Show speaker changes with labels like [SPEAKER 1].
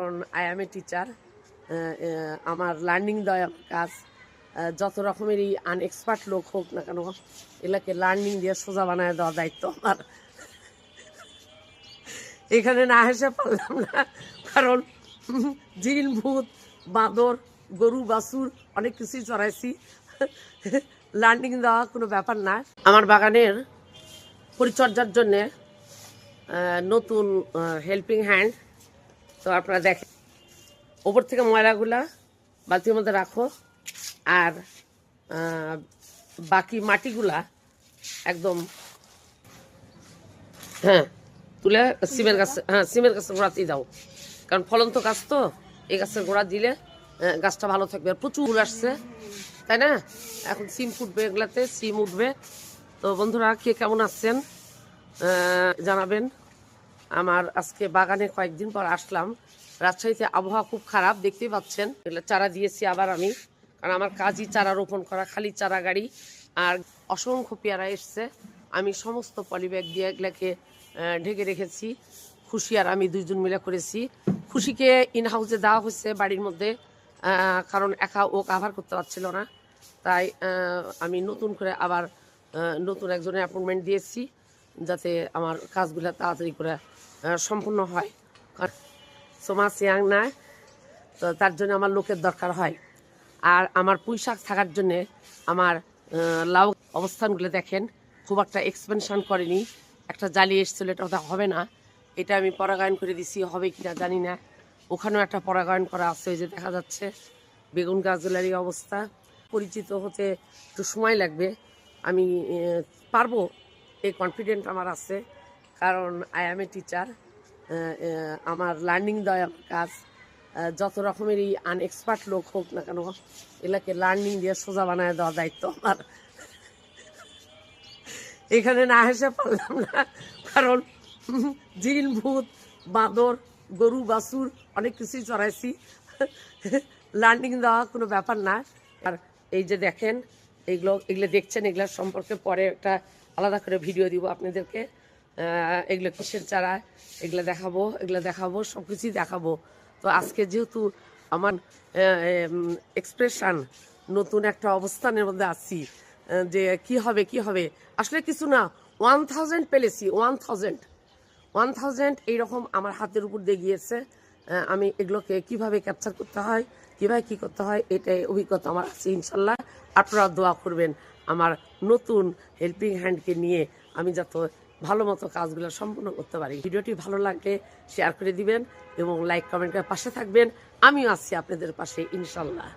[SPEAKER 1] কারণ I am a teacher আমার learning দেওয়া কাজ যত রকমেরই আনএক্সপার্ট লোক হোক না কেন এগুলাকে লার্নিং দিয়ে সোজা বানায় দেওয়ার দায়িত্ব আমার। এখানে না হেসে পারলাম না, কারণ জিন, ভূত, বাঁদর, গরু, বাছুর, অনেক কিছুই চড়াইছি। লার্নিং দেওয়া কোনো ব্যাপার না। আমার বাগানের পরিচর্যার জন্যে নতুন হেল্পিং হ্যান্ড তো আপনারা দেখেন ওপর থেকে ময়লাগুলা বালতির মধ্যে রাখো আর বাকি মাটিগুলা একদম হ্যাঁ তুলে সিমের গাছে হ্যাঁ সিমের গাছের গোড়াতেই দাও। কারণ ফলন্ত গাছ তো এই গাছের গোড়া দিলে গাছটা ভালো থাকবে। আর প্রচুর ফুল আসছে তাই না? এখন সিম ফুটবে এগুলাতে সিম উঠবে। তো বন্ধুরা কে কেমন আহ, জানাবেন। আমার আজকে বাগানে কয়েকদিন পর আসলাম। রাজশাহীতে আবহাওয়া খুব খারাপ, দেখতেই পাচ্ছেন। এগুলো চারা দিয়েছি আবার আমি। কারণ আমার কাজই চারা রোপণ করা, খালি চারা গাড়ি। আর অসংখ্য পেয়ারা এসছে। আমি সমস্ত পলিব্যাগ দিয়ে এগুলাকে ঢেকে রেখেছি। খুশি আর আমি দুইজন মিলে করেছি। খুশিকে ইন হাউসে দেওয়া হয়েছে বাড়ির মধ্যে। কারণ একা ও কাভার করতে পারছিল না। তাই আমি নতুন করে আবার নতুন একজনের অ্যাপয়েন্টমেন্ট দিয়েছি। যাতে আমার কাজগুলো তাড়াতাড়ি করে সম্পূর্ণ হয়। সমাজ ইয়াং না, তো তার জন্য আমার লোকের দরকার হয়। আর আমার পুঁই শাক থাকার জন্যে আমার লাউ অবস্থানগুলো দেখেন, খুব একটা এক্সপেনশন করেনি। একটা জালি এসেছিল, এটা ওটা হবে না। এটা আমি পরাগায়ন করে দিছি, হবে কি না জানি না। ওখানেও একটা পরাগায়ন করা আছে, ওই যে দেখা যাচ্ছে বেগুন গাছগুলারই অবস্থা। পরিচিত হতে একটু সময় লাগবে। আমি পারব এই কনফিডেন্ট আমার আছে, কারণ আই এম এ টিচার আমার লার্নিং দেওয়া আমার কাজ যত রকমেরই আনএক্সপার্ট লোক হোক না কেন এগুলাকে লার্নিং দিয়ে সোজা বানায় দেওয়ার দায়িত্ব আমার। এখানে না হেসে পারলাম না, কারণ জিন, ভূত, বাঁদর, গরু, বাছুর, অনেক কিছুই চড়াইছি। লার্নিং দেওয়া কোনো ব্যাপার না। আর এই যে দেখেন এইগুলো এগুলো দেখছেন, এগুলোর সম্পর্কে পরে একটা আলাদা করে ভিডিও দিব আপনাদেরকে। এগুলো কিসের চারা? এগুলো দেখাবো এগুলো দেখাবো সব কিছুই দেখাবো। তো আজকে যেহেতু আমার এক্সপ্রেশন নতুন একটা অবস্থানের মধ্যে আছি যে কি হবে কি হবে? আসলে কিছু না ওয়ান থাউজেন্ড পেলেছি ওয়ান থাউজেন্ড ওয়ান থাউজেন্ড এইরকম আমার হাতের উপর দিয়ে গিয়েছে। আমি এগুলোকে কীভাবে ক্যাপচার করতে হয়, কীভাবে কি করতে হয়, এটাই অভিজ্ঞতা আমার আছে, ইনশাল্লাহ। আপনারা দোয়া করবেন। আমার নতুন হেল্পিং হ্যান্ডকে নিয়ে আমি যত ভালো মতো কাজগুলো সম্পূর্ণ করতে পারি। ভিডিওটি ভালো লাগলে শেয়ার করে দিবেন এবং লাইক কমেন্ট করে পাশে থাকবেন। আমিও আছি আপনাদের পাশে, ইনশাল্লাহ।